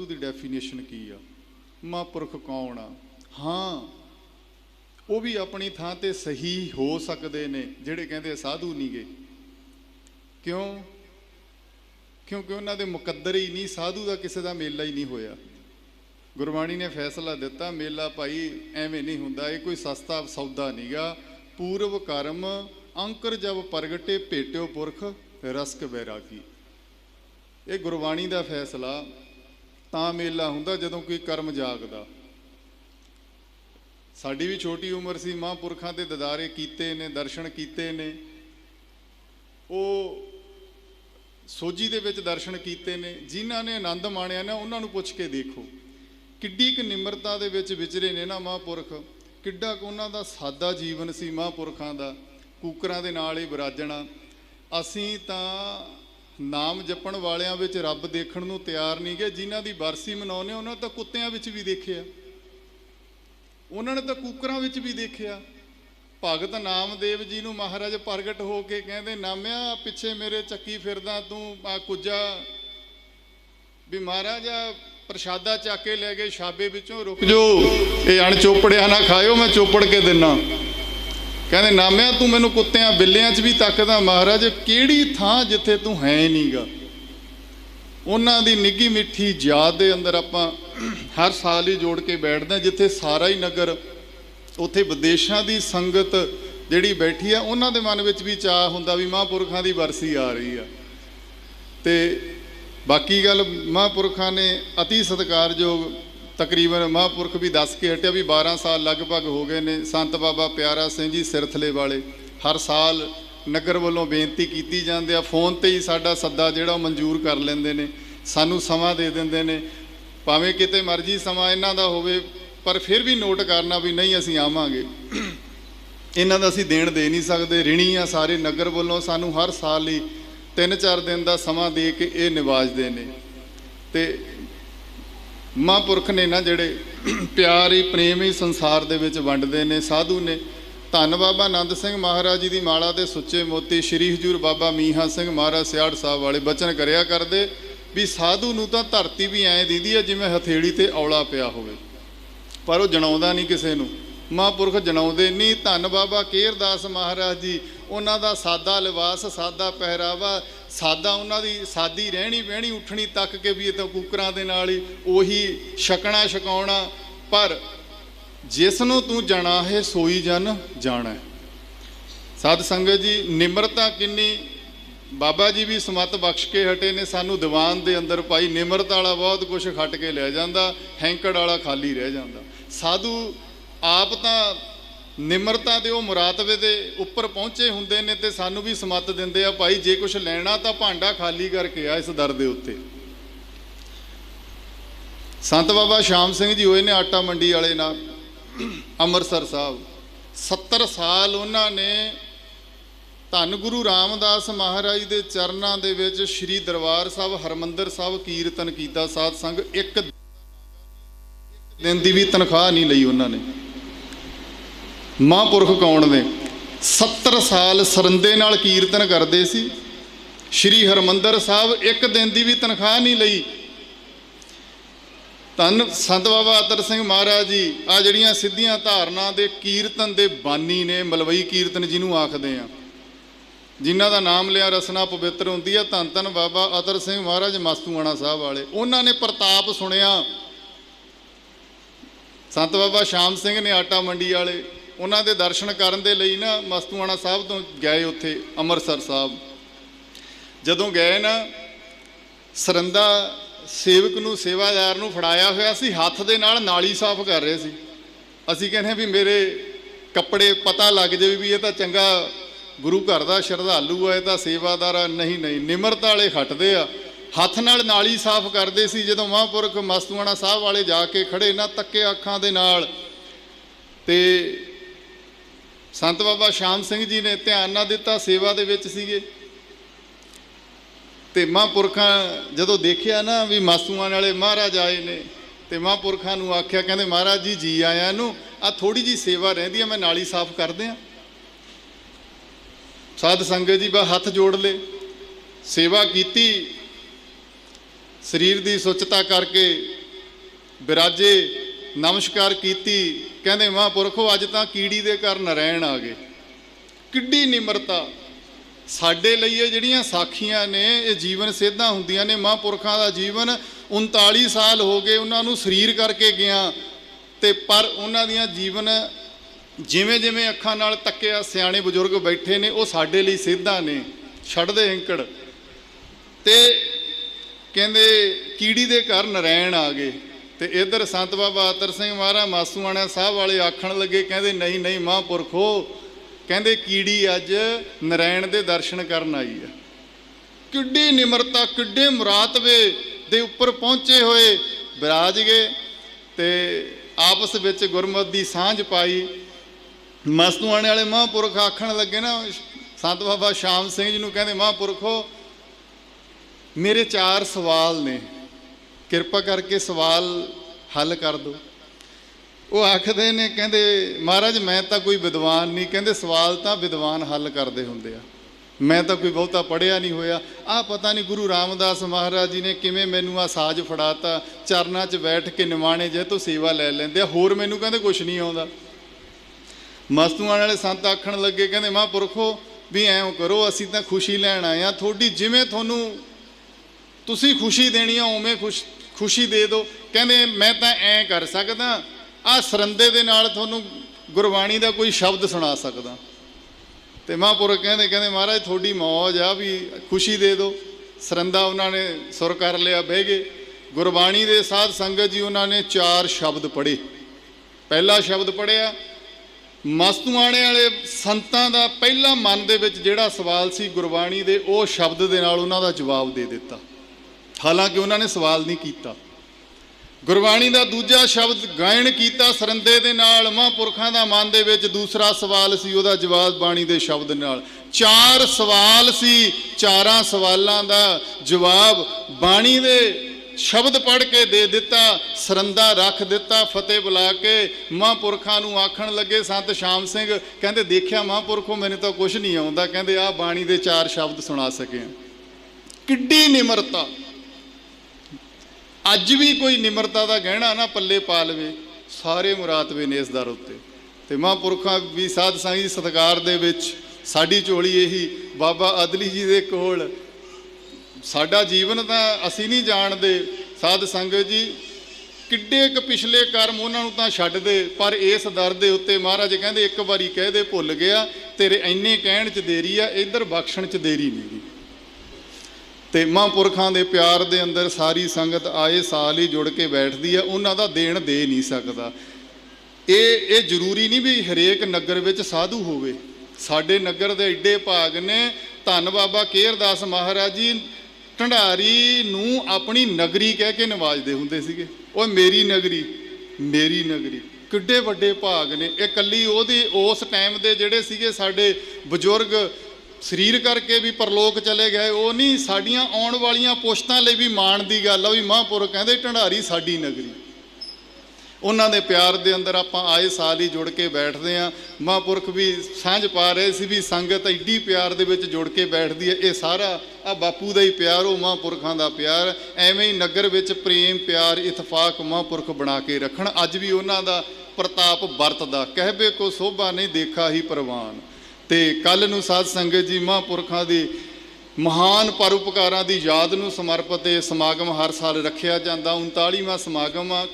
ਸਾਧੂ ਦੀ ਡੈਫੀਨੇਸ਼ਨ ਕੀ ਆ? ਮਹਾਂਪੁਰਖ ਕੌਣ ਆ? ਹਾਂ, ਉਹ ਵੀ ਆਪਣੀ ਥਾਂ ਤੇ ਸਹੀ ਹੋ ਸਕਦੇ ਨੇ, ਜਿਹੜੇ ਕਹਿੰਦੇ ਸਾਧੂ ਨਹੀਂਗੇ। ਕਿਉਂ? ਕਿਉਂਕਿ ਉਹਨਾਂ ਦੇ ਮੁਕੱਦਰ ਹੀ ਨਹੀਂ, ਸਾਧੂ ਦਾ ਕਿਸੇ ਦਾ ਮੇਲਾ ਹੀ ਨਹੀਂ ਹੋਇਆ। ਗੁਰਬਾਣੀ ਨੇ ਫੈਸਲਾ ਦਿੱਤਾ, ਮੇਲਾ ਭਾਈ ਐਵੇਂ ਨਹੀਂ ਹੁੰਦਾ, ਇਹ ਕੋਈ ਸਸਤਾ ਸੌਦਾ ਨਹੀਂਗਾ। ਪੂਰਵ ਕਰਮ, ਅੰਕਰ ਜਬ ਪ੍ਰਗਟੇ, ਭੇਟਿਓ ਪੁਰਖ, ਰਸਕ ਬੈਰਾਗੀ। ਇਹ ਗੁਰਬਾਣੀ ਦਾ ਫੈਸਲਾ। ਤਾਂ ਮੇਲਾ ਹੁੰਦਾ ਜਦੋਂ ਕੋਈ ਕਰਮ ਜਾਗਦਾ। ਸਾਡੀ ਵੀ ਛੋਟੀ ਉਮਰ ਸੀ, ਮਹਾਂਪੁਰਖਾਂ ਦੇ ਦਦਾਰੇ ਕੀਤੇ ਨੇ, ਦਰਸ਼ਨ ਕੀਤੇ ਨੇ। ਉਹ ਸੋਜੀ ਦੇ ਵਿੱਚ ਦਰਸ਼ਨ ਕੀਤੇ ਨੇ। ਜਿਨ੍ਹਾਂ ਨੇ ਆਨੰਦ ਮਾਣਿਆ ਨਾ, ਉਹਨਾਂ ਨੂੰ ਪੁੱਛ ਕੇ ਦੇਖੋ। ਕਿੱਡੀ ਕੁ ਨਿਮਰਤਾ ਦੇ ਵਿੱਚ ਵਿਚਰੇ ਨੇ ਨਾ ਮਹਾਂਪੁਰਖ। ਕਿੱਡਾ ਕੁ ਉਹਨਾਂ ਦਾ ਸਾਦਾ ਜੀਵਨ ਸੀ ਮਹਾਂਪੁਰਖਾਂ ਦਾ। ਕੂਕਰਾਂ ਦੇ ਨਾਲ ਹੀ ਵਿਰਾਜਣਾ। ਅਸੀਂ ਤਾਂ ਨਾਮ ਜਪਣ ਵਾਲਿਆਂ ਵਿੱਚ ਰੱਬ ਦੇਖਣ ਨੂੰ ਤਿਆਰ ਨਹੀਂ ਗਏ। ਜਿਨ੍ਹਾਂ ਦੀ ਬਰਸੀ ਮਨਾਉਂਦੇ ਉਹਨਾਂ ਤਾਂ ਕੁੱਤਿਆਂ ਵਿੱਚ ਵੀ ਦੇਖਿਆ। ਉਹਨਾਂ ਨੇ ਤਾਂ ਕੂਕਰਾਂ ਵਿੱਚ ਵੀ ਦੇਖਿਆ। ਭਗਤ ਨਾਮਦੇਵ ਜੀ ਨੂੰ ਮਹਾਰਾਜ ਪ੍ਰਗਟ ਹੋ ਕੇ ਕਹਿੰਦੇ ਨਾਮਿਆ ਪਿੱਛੇ ਮੇਰੇ ਚੱਕੀ ਫਿਰਦਾ ਤੂੰ ਆ ਕੁੱਜਾ ਵੀ ਮਹਾਰਾਜ ਪ੍ਰਸ਼ਾਦਾ ਚੱਕ ਕੇ ਲੈ ਗਏ ਛਾਬੇ ਵਿੱਚੋਂ ਰੁਕ ਜੋ ਇਹ ਅਣ ਚੋਪੜਿਆ ਨਾ ਖਾਇਓ ਮੈਂ ਚੋਪੜ ਕੇ ਦਿੰਨਾ। ਕਹਿੰਦੇ, ਨਾਮਿਆ ਤੂੰ ਮੈਨੂੰ ਕੁੱਤਿਆਂ, ਬਿੱਲਿਆਂ 'ਚ ਵੀ ਤੱਕਦਾ ਮਹਾਰਾਜ, ਕਿਹੜੀ ਥਾਂ ਜਿੱਥੇ ਤੂੰ ਹੈ ਨਹੀਂਗਾ? ਉਹਨਾਂ ਦੀ ਨਿੱਗੀ ਮਿੱਠੀ ਯਾਦ ਦੇ ਅੰਦਰ ਆਪਾਂ ਹਰ ਸਾਲ ਹੀ ਜੋੜ ਕੇ ਬੈਠਦੇ ਹਾਂ, ਜਿੱਥੇ ਸਾਰਾ ਹੀ ਨਗਰ, ਉੱਥੇ ਵਿਦੇਸ਼ਾਂ ਦੀ ਸੰਗਤ ਜਿਹੜੀ ਬੈਠੀ ਆ, ਉਹਨਾਂ ਦੇ ਮਨ ਵਿੱਚ ਵੀ ਚਾਹ ਹੁੰਦਾ ਵੀ ਮਹਾਂਪੁਰਖਾਂ ਦੀ ਵਰਸੀ ਆ ਰਹੀ ਆ। ਤੇ ਬਾਕੀ ਗੱਲ, ਮਹਾਂਪੁਰਖਾਂ ਨੇ ਅਤੀ ਸਤਿਕਾਰਯੋਗ ਤਕਰੀਬਨ ਮਹਾਂਪੁਰਖ ਵੀ ਦੱਸ ਕੇ ਹਟਿਆ ਵੀ 12 ਸਾਲ ਲਗਭਗ ਹੋ ਗਏ ਨੇ। ਸੰਤ ਬਾਬਾ ਪਿਆਰਾ ਸਿੰਘ ਜੀ ਸਿਰਥਲੇ ਵਾਲੇ। ਹਰ ਸਾਲ ਨਗਰ ਵੱਲੋਂ ਬੇਨਤੀ ਕੀਤੀ ਜਾਂਦੇ ਆ। ਫੋਨ ਤੇ ਹੀ ਸਾਡਾ ਸੱਦਾ ਜਿਹੜਾ ਉਹ ਮਨਜ਼ੂਰ ਕਰ ਲੈਂਦੇ ਨੇ। ਸਾਨੂੰ ਸਮਾਂ ਦੇ ਦਿੰਦੇ ਨੇ। ਭਾਵੇਂ ਕਿਤੇ ਮਰਜ਼ੀ ਸਮਾਂ ਇਹਨਾਂ ਦਾ ਹੋਵੇ, ਪਰ ਫਿਰ ਵੀ ਨੋਟ ਕਰਨਾ ਵੀ ਨਹੀਂ ਅਸੀਂ ਆਵਾਂਗੇ। ਇਹਨਾਂ ਦਾ ਅਸੀਂ ਦੇਣ ਦੇ ਨਹੀਂ ਸਕਦੇ। ਰਿਣੀ ਆ ਸਾਰੇ ਨਗਰ ਵੱਲੋਂ ਸਾਨੂੰ ਹਰ ਸਾਲ ਹੀ 3-4 ਦਿਨ ਦਾ ਸਮਾਂ ਦੇ ਕੇ ਇਹ ਨਿਵਾਜਦੇ ਨੇ। ਤੇ ਮਹਾਂਪੁਰਖ ਨੇ ਨਾ ਜਿਹੜੇ ਪਿਆਰ ਹੀ, ਪ੍ਰੇਮ ਹੀ ਸੰਸਾਰ ਦੇ ਵਿੱਚ ਵੰਡਦੇ ਨੇ, ਸਾਧੂ ਨੇ। ਧੰਨ ਬਾਬਾ ਆਨੰਦ ਸਿੰਘ ਮਹਾਰਾਜ ਜੀ ਦੀ ਮਾਲਾ ਦੇ ਸੁੱਚੇ ਮੋਤੀ, ਸ਼੍ਰੀ ਹਜੂਰ ਬਾਬਾ ਮੀਹਾ ਸਿੰਘ ਮਹਾਰਾਜ ਸਿਆੜ ਸਾਹਿਬ ਵਾਲੇ ਬਚਨ ਕਰਿਆ ਕਰਦੇ ਵੀ ਸਾਧੂ ਨੂੰ ਤਾਂ ਧਰਤੀ ਵੀ ਐਂ ਦੀਦੀ ਆ ਜਿਵੇਂ ਹਥੇੜੀ ਤੇ ਔਲਾ ਪਿਆ ਹੋਵੇ। ਪਰ ਉਹ ਜਣਾਉਂਦਾ ਨਹੀਂ ਕਿਸੇ ਨੂੰ। ਮਹਾਂਪੁਰਖ ਜਣਾਉਂਦੇ ਨਹੀਂ। ਧੰਨ ਬਾਬਾ ਕੇਰਦਾਸ ਮਹਾਰਾਜ ਜੀ, ਉਹਨਾਂ ਦਾ ਸਾਦਾ ਲਿਬਾਸ ਸਾਦਾ ਪਹਿਰਾਵਾ ਸਾਦਾ ਉਹਨਾਂ ਦੀ ਸਾਦੀ ਰਹਿਣੀ ਬਹਿਣੀ ਉੱਠਣੀ ਤੱਕ ਕੇ ਵੀ ਇਹ ਤਾਂ ਕੁਕਰਾਂ ਦੇ ਨਾਲ ਹੀ ਉਹੀ ਛਕਣਾ ਛਕਾਉਣਾ। ਪਰ ਜਿਸ ਨੂੰ ਤੂੰ ਜਾਣਾ ਹੈ, ਸੋਈ ਜਨ ਜਾਣਾ। ਹੈ। ਸਾਧ ਸੰਗਤ ਜੀ, ਨਿਮਰਤਾ ਕਿੰਨੀ? ਬਾਬਾ ਜੀ ਵੀ ਸਮਤ ਬਖਸ਼ ਕੇ ਹਟੇ ਨੇ, ਸਾਨੂੰ ਦੀਵਾਨ ਦੇ ਅੰਦਰ ਭਾਈ ਨਿਮਰਤਾ ਵਾਲਾ ਬਹੁਤ ਕੁਝ ਖੱਟ ਕੇ ਲੈ ਜਾਂਦਾ, ਹੈਂਕੜ ਵਾਲਾ ਖਾਲੀ ਰਹਿ ਜਾਂਦਾ। ਸਾਧੂ ਆਪ ਤਾਂ ਨਿਮਰਤਾ ਦੇ ਉਹ ਮੁਰਾਤਬੇ ਦੇ ਉੱਪਰ ਪਹੁੰਚੇ ਹੁੰਦੇ ਨੇ ਤੇ ਸਾਨੂੰ ਵੀ ਸਮਤ ਦਿੰਦੇ ਆ, ਭਾਈ ਜੇ ਕੁਝ ਲੈਣਾ ਤਾਂ ਭਾਂਡਾ ਖਾਲੀ ਕਰਕੇ ਆ ਇਸ ਦਰ ਦੇ ਉੱਤੇ। ਸੰਤ ਬਾਬਾ ਸ਼ਾਮ ਸਿੰਘ ਜੀ ਹੋਏ ਨੇ ਆਟਾ ਮੰਡੀ ਵਾਲੇ ਨਾਲ, ਅੰਮ੍ਰਿਤਸਰ ਸਾਹਿਬ। 70 ਸਾਲ ਉਹਨਾਂ ਨੇ ਧੰਨ ਗੁਰੂ ਰਾਮਦਾਸ ਮਹਾਰਾਜ ਦੇ ਚਰਨਾਂ ਦੇ ਵਿੱਚ ਸ੍ਰੀ ਦਰਬਾਰ ਸਾਹਿਬ, ਹਰਮੰਦਰ ਸਾਹਿਬ ਕੀਰਤਨ ਕੀਤਾ, ਸਾਧ ਸੰਗ ਇੱਕ ਦਿਨ ਦੀ ਵੀ ਤਨਖਾਹ ਨਹੀਂ ਲਈ ਉਹਨਾਂ ਨੇ। ਮਹਾਂਪੁਰਖ ਕੌਣ ਨੇ? 70 ਸਾਲ ਸਰੰਦੇ ਨਾਲ ਕੀਰਤਨ ਕਰਦੇ ਸੀ। ਸ੍ਰੀ ਹਰਮੰਦਰ ਸਾਹਿਬ ਇੱਕ ਦਿਨ ਦੀ ਵੀ ਤਨਖਾਹ ਨਹੀਂ ਲਈ। ਧੰਨ ਸੰਤ ਬਾਬਾ ਅਤਰ ਸਿੰਘ ਮਹਾਰਾਜ ਜੀ ਆ ਜਿਹੜੀਆਂ ਸਿੱਧੀਆਂ ਧਾਰਨਾ ਦੇ ਕੀਰਤਨ ਦੇ ਬਾਨੀ ਨੇ, ਮਲਵਈ ਕੀਰਤਨ ਜਿਹਨੂੰ ਆਖਦੇ ਆ। ਜਿਨ੍ਹਾਂ ਦਾ ਨਾਮ ਲਿਆ ਰਸਨਾ ਪਵਿੱਤਰ ਹੁੰਦੀ ਆ, ਧੰਨ ਧੰਨ ਬਾਬਾ ਅਤਰ ਸਿੰਘ ਮਹਾਰਾਜ ਮਸਤੂਆਣਾ ਸਾਹਿਬ ਵਾਲੇ। ਉਹਨਾਂ ਨੇ ਪ੍ਰਤਾਪ ਸੁਣਿਆ। ਸੰਤ ਬਾਬਾ ਸ਼ਾਮ ਸਿੰਘ ਨੇ ਆਟਾ ਮੰਡੀ ਵਾਲੇ। ਉਹਨਾਂ ਦੇ ਦਰਸ਼ਨ ਕਰਨ ਦੇ ਲਈ ਨਾ ਮਸਤੂਆਣਾ ਸਾਹਿਬ ਤੋਂ ਗਏ ਉੱਥੇ, ਅੰਮ੍ਰਿਤਸਰ ਸਾਹਿਬ। ਜਦੋਂ ਗਏ ਨਾ, ਸਰੰਦਾ ਸੇਵਕ ਨੂੰ, ਸੇਵਾਦਾਰ ਨੂੰ ਫੜਾਇਆ ਹੋਇਆ ਸੀ, ਹੱਥ ਦੇ ਨਾਲ ਨਾਲੀ ਸਾਫ਼ ਕਰ ਰਹੇ ਸੀ। ਅਸੀਂ ਕਹਿੰਦੇ ਵੀ ਮੇਰੇ ਕੱਪੜੇ ਪਤਾ ਲੱਗ ਜਾਵੇ ਵੀ ਇਹ ਤਾਂ ਚੰਗਾ ਗੁਰੂ ਘਰ ਦਾ ਸ਼ਰਧਾਲੂ ਆ, ਇਹ ਤਾਂ ਸੇਵਾਦਾਰ ਆ। ਨਹੀਂ ਨਹੀਂ, ਨਿਮਰਤਾ ਵਾਲੇ ਹਟਦੇ ਆ। ਹੱਥ ਨਾਲ ਨਾਲੀ ਸਾਫ਼ ਕਰਦੇ ਸੀ, ਜਦੋਂ ਮਹਾਂਪੁਰਖ ਮਸਤੂਆਣਾ ਸਾਹਿਬ ਵਾਲੇ ਜਾ ਕੇ ਖੜੇ ਨਾ, ਤੱਕੇ ਅੱਖਾਂ ਦੇ ਨਾਲ। ਤੇ ਸੰਤ ਬਾਬਾ ਸ਼ਾਮ ਸਿੰਘ ਜੀ ਨੇ ਧਿਆਨ ਨਾ ਦਿੱਤਾ, ਸੇਵਾ ਦੇ ਵਿੱਚ ਸੀਗੇ। ਤੇ ਮਹਾਂਪੁਰਖਾਂ ਜਦੋਂ ਦੇਖਿਆ ਨਾ ਵੀ ਮਾਸੂਆਂ ਵਾਲੇ ਮਹਾਰਾਜ ਆਏ ਨੇ, ਤੇ ਮਹਾਂਪੁਰਖਾਂ ਨੂੰ ਆਖਿਆ, ਕਹਿੰਦੇ, ਮਹਾਰਾਜ ਜੀ ਜੀ ਆਇਆਂ ਨੂੰ, ਆ ਥੋੜੀ ਜੀ ਸੇਵਾ ਰਹਿੰਦੀ ਆ, ਮੈਂ ਨਾਲੀ ਸਾਫ਼ ਕਰ ਦਿਆਂ। ਸਾਧ ਸੰਗਤ ਜੀ ਬਾ ਹੱਥ ਜੋੜ ਲੇ ਸੇਵਾ ਕੀਤੀ। ਸਰੀਰ ਦੀ ਸੁੱਚਤਾ ਕਰਕੇ ਬਿਰਾਜੇ ਨਮਸਕਾਰ ਕੀਤੀ, ਕਹਿੰਦੇ ਮਹਾਂਪੁਰਖੋ, ਅੱਜ ਤਾਂ ਕੀੜੀ ਦੇ ਘਰ ਨਰੈਣ ਆ ਗਏ। ਕਿੱਡੀ ਨਿਮਰਤਾ। ਸਾਡੇ ਲਈ ਇਹ ਜਿਹੜੀਆਂ ਸਾਖੀਆਂ ਨੇ, ਇਹ ਜੀਵਨ ਸਿੱਧਾਂ ਹੁੰਦੀਆਂ ਨੇ, ਮਹਾਂਪੁਰਖਾਂ ਦਾ ਜੀਵਨ 39 ਸਾਲ ਹੋ ਗਏ ਉਹਨਾਂ ਨੂੰ ਸਰੀਰ ਕਰਕੇ ਗਿਆ ਤੇ ਪਰ ਉਹਨਾਂ ਦੀਆਂ ਜੀਵਨ ਜਿਵੇਂ ਜਿਵੇਂ ਅੱਖਾਂ ਨਾਲ ਤੱਕਿਆ ਸਿਆਣੇ ਬਜ਼ੁਰਗ ਬੈਠੇ ਨੇ, ਉਹ ਸਾਡੇ ਲਈ ਸਿੱਧਾਂ ਨੇ। ਛੱਡਦੇ ਹਿੰਕੜ। ਤੇ ਕਹਿੰਦੇ, ਕੀੜੀ ਦੇ ਘਰ ਨਰੈਣ ਆ ਗਏ। ਤੇ ਇਧਰ ਸੰਤ ਬਾਬਾ ਅਤਰ ਸਿੰਘ ਮਹਾਰਾਜ ਮਾਸੂਆਣਾ ਸਾਹਿਬ ਵਾਲੇ ਆਖਣ ਲੱਗੇ, ਕਹਿੰਦੇ, ਨਹੀਂ ਨਹੀਂ ਮਹਾਂਪੁਰਖੋ ਕਹਿੰਦੇ, ਕੀੜੀ ਅੱਜ ਨਰਾਇਣ ਦੇ ਦਰਸ਼ਨ ਕਰਨ ਆਈ ਆ ਕਿੱਡੀ ਨਿਮਰਤਾ, ਕਿੱਡੇ ਮੁਰਾਤਵੇ ਦੇ ਉੱਪਰ ਪਹੁੰਚੇ ਹੋਏ ਬਿਰਾਜ ਗਏ ਤੇ ਆਪਸ ਵਿੱਚ ਗੁਰਮਤ ਦੀ ਸਾਂਝ ਪਾਈ। ਮਸਤੂਆਣੇ ਵਾਲੇ ਮਹਾਂਪੁਰਖ ਆਖਣ ਲੱਗੇ ਨਾ, ਸੰਤ ਬਾਬਾ ਸ਼ਾਮ ਸਿੰਘ ਜੀ ਨੂੰ ਕਹਿੰਦੇ, ਮਹਾਂਪੁਰਖੋ ਮੇਰੇ ਚਾਰ ਸਵਾਲ ਨੇ। ਕਿਰਪਾ ਕਰਕੇ ਸਵਾਲ ਹੱਲ ਕਰ ਦਿਓ। ਉਹ ਆਖਦੇ ਨੇ, ਕਹਿੰਦੇ, ਮਹਾਰਾਜ, ਮੈਂ ਤਾਂ ਕੋਈ ਵਿਦਵਾਨ ਨਹੀਂ। ਕਹਿੰਦੇ, ਸਵਾਲ ਤਾਂ ਵਿਦਵਾਨ ਹੱਲ ਕਰਦੇ ਹੁੰਦੇ ਆ। ਮੈਂ ਤਾਂ ਕੋਈ ਬਹੁਤਾ ਪੜਿਆ ਨਹੀਂ ਹੋਇਆ। ਆ ਪਤਾ ਨਹੀਂ ਗੁਰੂ ਰਾਮਦਾਸ ਮਹਾਰਾਜ ਜੀ ਨੇ ਕਿਵੇਂ ਮੈਨੂੰ ਆ ਸਾਜ ਫੜਾਤਾ। ਚਰਨਾਂ 'ਚ ਬੈਠ ਕੇ ਨਿਮਾਣੇ ਜੇ ਤੋਂ ਸੇਵਾ ਲੈ ਲੈਂਦੇ ਆ। ਹੋਰ ਮੈਨੂੰ ਕਹਿੰਦੇ ਕੁਝ ਨਹੀਂ ਆਉਂਦਾ। ਮਸਤੂਆਂ ਵਾਲੇ ਸੰਤ ਆਖਣ ਲੱਗੇ, ਕਹਿੰਦੇ ਮਹਾਂਪੁਰਖੋ ਵੀ ਐਂ ਕਰੋ, ਅਸੀਂ ਤਾਂ ਖੁਸ਼ੀ ਲੈਣ ਆਏ ਆ। ਤੁਹਾਡੀ ਜਿਵੇਂ ਤੁਹਾਨੂੰ ਤੁਸੀਂ ਖੁਸ਼ੀ ਦੇਣੀ ਆ, ਉਵੇਂ ਖੁਸ਼ ਖੁਸ਼ੀ ਦੇ ਦਿਓ। ਕਹਿੰਦੇ, ਮੈਂ ਤਾਂ ਐਂ ਕਰ ਸਕਦਾ ਆ ਸਰੰਦੇ ਦੇ ਨਾਲ ਤੁਹਾਨੂੰ ਗੁਰਬਾਣੀ ਦਾ ਕੋਈ ਸ਼ਬਦ ਸੁਣਾ ਸਕਦਾ। ਤੇ ਮਹਾਂਪੁਰਖ ਕਹਿੰਦੇ ਕਹਿੰਦੇ, ਮਹਾਰਾਜ, ਤੁਹਾਡੀ ਮੌਜ ਆ ਵੀ ਖੁਸ਼ੀ ਦੇ ਦਿਓ। ਸਰੰਦਾ ਉਹਨਾਂ ਨੇ ਸੁਰ ਕਰ ਲਿਆ, ਬਹਿ ਗਏ। ਗੁਰਬਾਣੀ ਦੇ ਸਾਧ ਸੰਗਤ ਜੀ ਉਹਨਾਂ ਨੇ ਚਾਰ ਸ਼ਬਦ ਪੜ੍ਹੇ। ਪਹਿਲਾ ਸ਼ਬਦ ਪੜਿਆ ਮਸਤੂਆਣੇ ਵਾਲੇ ਸੰਤਾਂ ਦਾ ਪਹਿਲਾ ਮਨ ਦੇ ਵਿੱਚ ਜਿਹੜਾ ਸਵਾਲ ਸੀ ਗੁਰਬਾਣੀ ਦੇ, ਉਹ ਸ਼ਬਦ ਦੇ ਨਾਲ ਉਹਨਾਂ ਦਾ ਜਵਾਬ ਦੇ ਦਿੱਤਾ। ਹਾਲਾਂਕਿ ਉਹਨਾਂ ਨੇ ਸਵਾਲ ਨਹੀਂ ਕੀਤਾ। ਗੁਰਬਾਣੀ ਦਾ ਦੂਜਾ ਸ਼ਬਦ ਗਾਇਨ ਕੀਤਾ ਸਰੰਦੇ ਦੇ ਨਾਲ, ਮਹਾਂਪੁਰਖਾਂ ਦਾ ਮਨ ਦੇ ਵਿੱਚ ਦੂਸਰਾ ਸਵਾਲ ਸੀ, ਉਹਦਾ ਜਵਾਬ ਬਾਣੀ ਦੇ ਸ਼ਬਦ ਨਾਲ। ਚਾਰ ਸਵਾਲ ਸੀ, ਚਾਰਾਂ ਸਵਾਲਾਂ ਦਾ ਜਵਾਬ ਬਾਣੀ ਦੇ ਸ਼ਬਦ ਪੜ੍ਹ ਕੇ ਦੇ ਦਿੱਤਾ, ਸਰੰਦਾ ਰੱਖ ਦਿੱਤਾ, ਫਤਿਹ ਬੁਲਾ ਕੇ ਮਹਾਂਪੁਰਖਾਂ ਨੂੰ ਆਖਣ ਲੱਗੇ, ਸੰਤ ਸ਼ਾਮ ਸਿੰਘ ਕਹਿੰਦੇ, ਦੇਖਿਆ ਮਹਾਂਪੁਰਖੋ, ਮੈਨੂੰ ਤਾਂ ਕੁਝ ਨਹੀਂ ਆਉਂਦਾ। ਕਹਿੰਦੇ, ਆਹ ਬਾਣੀ ਦੇ ਚਾਰ ਸ਼ਬਦ ਸੁਣਾ ਸਕੇ ਕਿੱਡੀ ਨਿਮਰਤਾ ਅੱਜ ਵੀ ਕੋਈ ਨਿਮਰਤਾ ਦਾ ਗਹਿਣਾ ਨਾ ਪੱਲੇ ਪਾ ਲਵੇ, ਸਾਰੇ ਮੁਰਾਤਵੇ ਨੇ ਇਸ ਦਰ ਉੱਤੇ। ਤੇ ਮਹਾਂਪੁਰਖਾਂ ਵੀ ਸਾਧ ਸੰਗਤ ਜੀ ਸਤਿਕਾਰ ਦੇ ਵਿੱਚ ਸਾਡੀ ਝੋਲੀ ਇਹੀ, ਬਾਬਾ ਅਦਲੀ ਜੀ ਦੇ ਕੋਲ। ਸਾਡਾ ਜੀਵਨ ਤਾਂ ਅਸੀਂ ਨਹੀਂ ਜਾਣਦੇ, ਸਾਧ ਸੰਗਤ ਜੀ, ਕਿੱਡੇ ਕੁ ਪਿਛਲੇ ਕਰਮ ਉਹਨਾਂ ਨੂੰ ਤਾਂ ਛੱਡ ਦੇ ਪਰ ਇਸ ਦਰ ਦੇ ਉੱਤੇ ਮਹਾਰਾਜ ਕਹਿੰਦੇ, ਇੱਕ ਵਾਰੀ ਕਹਿ ਦੇ ਭੁੱਲ ਗਿਆ, ਤੇਰੇ ਇੰਨੇ ਕਹਿਣ 'ਚ ਦੇਰੀ ਆ, ਇੱਧਰ ਬਖਸ਼ਣ 'ਚ ਦੇਰੀ ਨਹੀਂ ਤੇ ਮਹਾਂਪੁਰਖਾਂ ਦੇ ਪਿਆਰ ਦੇ ਅੰਦਰ ਸਾਰੀ ਸੰਗਤ ਆਏ, ਸਾਲ ਹੀ ਜੁੜ ਕੇ ਬੈਠਦੀ ਹੈ, ਉਹਨਾਂ ਦਾ ਦੇਣ ਦੇ ਨਹੀਂ ਸਕਦਾ। ਇਹ ਇਹ ਜ਼ਰੂਰੀ ਨਹੀਂ ਵੀ ਹਰੇਕ ਨਗਰ ਵਿੱਚ ਸਾਧੂ ਹੋਵੇ। ਸਾਡੇ ਨਗਰ ਦੇ ਏਡੇ ਭਾਗ ਨੇ, ਧੰਨ ਬਾਬਾ ਕੇਰਦਾਸ ਮਹਾਰਾਜ ਜੀ, ਢੰਡਾਰੀ ਨੂੰ ਆਪਣੀ ਨਗਰੀ ਕਹਿ ਕੇ ਨਵਾਜਦੇ ਹੁੰਦੇ ਸੀਗੇ। ਉਹ ਮੇਰੀ ਨਗਰੀ ਮੇਰੀ ਨਗਰੀ। ਕਿੱਡੇ ਵੱਡੇ ਭਾਗ ਨੇ। ਇਹ ਕੱਲੀ ਉਹਦੀ, ਉਸ ਟਾਈਮ ਦੇ ਜਿਹੜੇ ਸੀਗੇ ਸਾਡੇ ਬਜ਼ੁਰਗ ਸਰੀਰ ਕਰਕੇ ਵੀ ਪਰਲੋਕ ਚਲੇ ਗਏ, ਉਹ ਨਹੀਂ, ਸਾਡੀਆਂ ਆਉਣ ਵਾਲੀਆਂ ਪੁਸ਼ਤਾਂ ਲਈ ਵੀ ਮਾਣ ਦੀ ਗੱਲ ਆ ਵੀ ਮਹਾਂਪੁਰਖ ਕਹਿੰਦੇ ਢੰਡਾਰੀ ਸਾਡੀ ਨਗਰੀ। ਉਹਨਾਂ ਦੇ ਪਿਆਰ ਦੇ ਅੰਦਰ ਆਪਾਂ ਆਏ, ਸਾਲ ਹੀ ਜੁੜ ਕੇ ਬੈਠਦੇ ਆਂ ਮਹਾਂਪੁਰਖ ਵੀ ਸਾਂਝ ਪਾ ਰਹੇ ਸੀ ਵੀ ਸੰਗਤ ਐਡੀ ਪਿਆਰ ਦੇ ਵਿੱਚ ਜੁੜ ਕੇ ਬੈਠਦੀ ਹੈ। ਇਹ ਸਾਰਾ ਆ ਬਾਪੂ ਦਾ ਹੀ ਪਿਆਰ, ਉਹ ਮਹਾਂਪੁਰਖਾਂ ਦਾ ਪਿਆਰ। ਐਵੇਂ ਹੀ ਨਗਰ ਵਿੱਚ ਪ੍ਰੇਮ, ਪਿਆਰ, ਇਤਫਾਕ ਮਹਾਂਪੁਰਖ ਬਣਾ ਕੇ ਰੱਖਣ। ਅੱਜ ਵੀ ਉਹਨਾਂ ਦਾ ਪ੍ਰਤਾਪ ਵਰਤਦਾ। ਕਹਿਬੇ ਕੋ ਸੋਭਾ ਨਹੀਂ ਦੇਖਾ ਹੀ ਪ੍ਰਵਾਨ। ਤੇ ਕੱਲ ਨੂੰ ਸਾਧ ਸੰਗਤ ਜੀ ਮਹਾਂਪੁਰਖਾਂ ਦੀ ਮਹਾਨ ਪਰਉਪਕਾਰਾਂ ਦੀ ਯਾਦ ਨੂੰ ਸਮਰਪਿਤ ਇਹ ਸਮਾਗਮ ਹਰ ਸਾਲ ਰੱਖਿਆ ਜਾਂਦਾ 39ਵਾਂ ਸਮਾਗਮ ਆ।